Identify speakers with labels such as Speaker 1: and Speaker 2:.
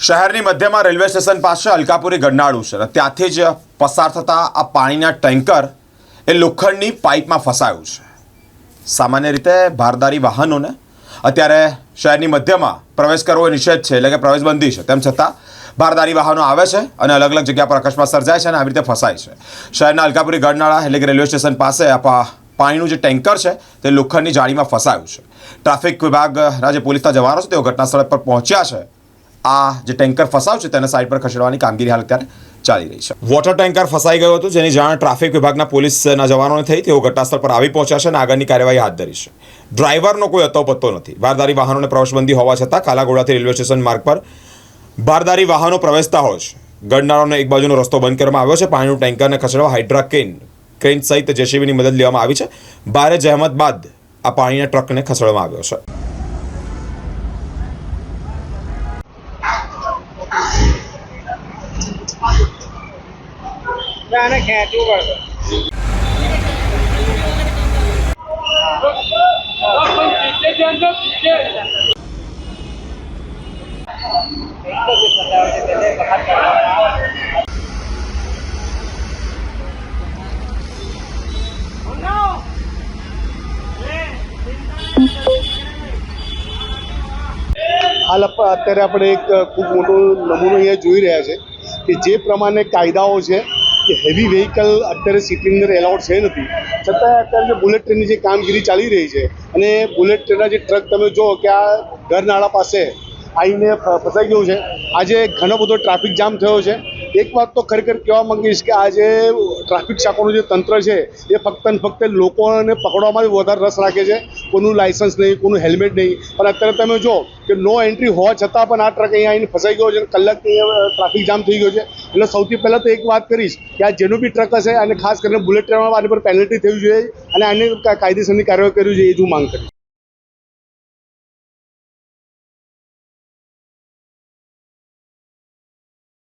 Speaker 1: શહેરની મધ્યમાં railway station પાસે અલકાપુરી ગરનાળું છે ત્યાંથી જ પસાર થતા આ પાણીના ટેન્કર એ લોખંડની પાઇપમાં ફસાયું છે. સામાન્ય રીતે ભારદારી વાહનોને અત્યારે શહેરની મધ્યમાં પ્રવેશ કરવો નિષેધ છે, એટલે કે પ્રવેશબંધી છે. તેમ છતાં ભારદારી વાહનો આવે છે અને અલગ અલગ જગ્યા પર અકસ્માત સર્જાય છે અને આવી રીતે ફસાય છે. શહેરના અલકાપુરી ગરનાળા એટલે કે રેલવે સ્ટેશન પાસે આ પાણીનું જે ટેન્કર છે તે લોખંડની જાળીમાં ફસાયું છે. ટ્રાફિક વિભાગના જે પોલીસના જવાનો છે, તેઓ ઘટના સ્થળ પર પહોંચ્યા છે. આ જે ટેન્કર ફસાવ છે તેને સાઈડ પર ખસેડવાની કામગીરી હાલ અત્યારે ચાલી રહી છે. વોટર ટેન્કર ફસાઈ ગયું હતું, જેની જાણ ટ્રાફિક વિભાગના પોલીસના જવાનોને થઈ. તેઓ ઘટનાસ્થળ પર આવી પહોંચ્યા છે અને આગળની કાર્યવાહી હાથ ધરી છે. ડ્રાઈવરનો કોઈ અતો પત્તો નથી. બારદારી વાહનોને પ્રવેશબંધી હોવા છતાં કાલાઘોડાથી રેલવે સ્ટેશન માર્ગ પર બારદારી વાહનો પ્રવેશતા હોય છે. ગડનાળાનો એક બાજુનો રસ્તો બંધ કરવામાં આવ્યો છે. પાણીનું ટેન્કરને ખસેડવા હાઇડ્રા કેન ક્રેન સહિત જેસીબીની મદદ લેવામાં આવી છે. ભારે જહેમત બાદ આ પાણીના ટ્રકને ખસેડવામાં આવ્યો છે.
Speaker 2: આને ખેંચવું પડશે.
Speaker 3: હાલ અત્યારે આપણે એક ખૂબ મોટો નમૂનો અહીંયા જોઈ રહ્યા છે કે જે પ્રમાણે કાયદાઓ છે કે હેવી વ્હીકલ અત્યારે સિટીની અંદર એલાઉડ છે નથી. છતાં અત્યારે બુલેટ ટ્રેનની જે કામગીરી ચાલી રહી છે અને બુલેટ ટ્રેનના જે ટ્રક તમે જુઓ કે આ ઘરનાળા પાસે આવીને ફસાઈ ગયું છે. આજે ઘણો બધો ટ્રાફિક જામ થયો છે. એક વાત તો ખરેખર કહેવા માંગીશ કે આ જે ટ્રાફિક શાખાનું જે તંત્ર છે, એ ફક્ત ને ફક્ત લોકોને પકડવામાં વધારે રસ રાખે છે. કોનું લાયસન્સ નહીં કોનું હેલ્મેટ નહીં. પણ અત્યારે તમે જો કે નો એન્ટ્રી હોવા છતાં પણ આ ટ્રક અહીંયા આવીને ફસાઈ ગયો છે કલાકથી ટ્રાફિક જામ થઈ ગયો છે. એટલે સૌથી પહેલાં તો એક વાત કરીશ કે આ જેનું બી ટ્રક હશે અને ખાસ કરીને બુલેટ ટ્રેનમાં આની પર પેનલ્ટી થવી જોઈએ અને આને કાયદેસરની કાર્યવાહી કરવી જોઈએ એ જ હું માંગ કરીશ.